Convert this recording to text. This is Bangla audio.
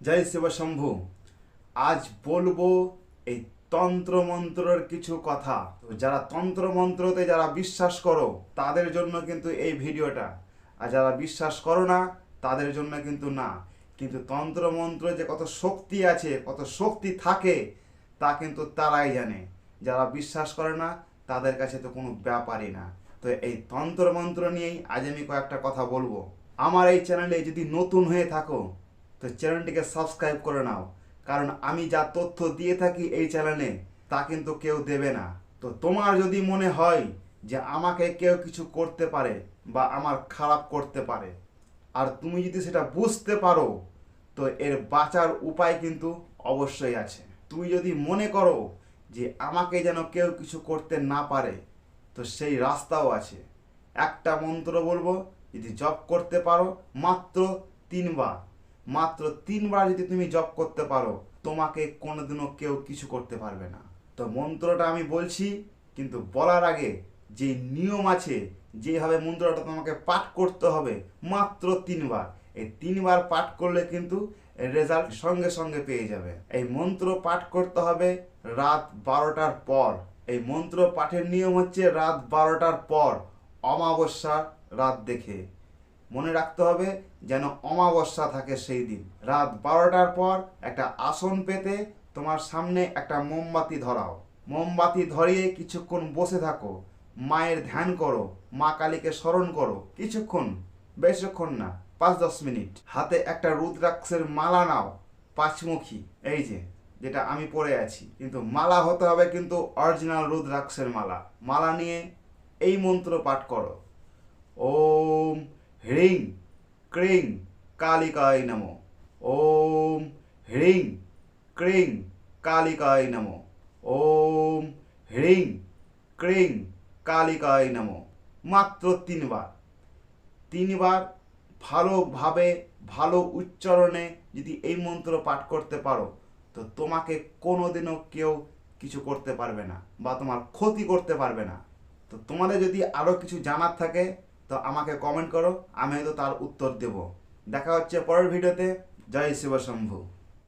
জয় শিবশম্ভু আজ বলব এই তন্ত্র মন্ত্রের কিছু কথা। যারা তন্ত্র মন্ত্রতে যারা বিশ্বাস করো, তাদের জন্য কিন্তু এই ভিডিওটা। আর যারা বিশ্বাস করো না, তাদের জন্য কিন্তু না। কিন্তু তন্ত্র মন্ত্র যে কত শক্তি আছে, কত শক্তি থাকে, তা কিন্তু তারাই জানে। যারা বিশ্বাস করে না, তাদের কাছে তো কোনো ব্যাপারই না। তো এই তন্ত্র মন্ত্র নিয়েই আজ আমি কয়েকটা কথা বলব। আমার এই চ্যানেলে যদি নতুন হয়ে থাকো তো চ্যানেলটিকে সাবস্ক্রাইব করে নাও। কারণ আমি যা তথ্য দিয়ে থাকি এই চ্যানেলে, তা কিন্তু কেউ দেবে না। তো তোমার যদি মনে হয় যে আমাকে কেউ কিছু করতে পারে বা আমার খারাপ করতে পারে, আর তুমি যদি সেটা বুঝতে পারো, তো এর বাঁচার উপায় কিন্তু অবশ্যই আছে। তুমি যদি মনে করো যে আমাকে যেন কেউ কিছু করতে না পারে, তো সেই রাস্তাও আছে। একটা মন্ত্র বলব, যদি জপ করতে পারো মাত্র তিনবার। মাত্র তিনবার যদি তুমি জপ করতে পারো, তোমাকে কোনোদিনও কেউ কিছু করতে পারবে না। তো মন্ত্রটা আমি বলছি, কিন্তু বলার আগে যে নিয়ম আছে, যেভাবে মন্ত্রটা তোমাকে পাঠ করতে হবে, মাত্র তিনবার। এই তিনবার পাঠ করলে কিন্তু রেজাল্ট সঙ্গে সঙ্গে পেয়ে যাবে। এই মন্ত্র পাঠ করতে হবে রাত বারোটার পর। এই মন্ত্র পাঠের নিয়ম হচ্ছে রাত বারোটার পর অমাবস্যা রাত দেখে। মনে রাখতে হবে যেন অমাবস্যা থাকে সেই দিন। রাত বারোটার পর একটা আসন পেতে তোমার সামনে একটা মোমবাতি ধরাও। মোমবাতি ধরিয়ে কিছুক্ষণ বসে থাকো। মায়ের ধ্যান করো, মা কালীকে স্মরণ করো। কিছুক্ষণ, বেশিক্ষণ না পাঁচ দশ মিনিট। হাতে একটা রুদ্রাক্ষের মালা নাও, পাঁচমুখী। এই যে, যেটা আমি পরে আছি। কিন্তু মালা হতে হবে কিন্তু অরিজিনাল রুদ্রাক্ষের মালা। মালা নিয়ে এই মন্ত্র পাঠ করো। ওম হ্রিং ক্রিং কালিকায় নম ওম হ্রিং ক্রিং কালিকায় নম ওম হ্রিং ক্রিং কালিকায় নম মাত্র তিনবার। তিনবার ভালোভাবে, ভালো উচ্চারণে যদি এই মন্ত্র পাঠ করতে পারো, তো তোমাকে কোনোদিনও কেউ কিছু করতে পারবে না বা তোমার ক্ষতি করতে পারবে না। তো তোমাদের যদি আরও কিছু জানার থাকে তো আমাকে কমেন্ট করো, আমি হয়তো তার উত্তর দেব। দেখা হচ্ছে পরের ভিডিওতে। জয় শিব শম্ভু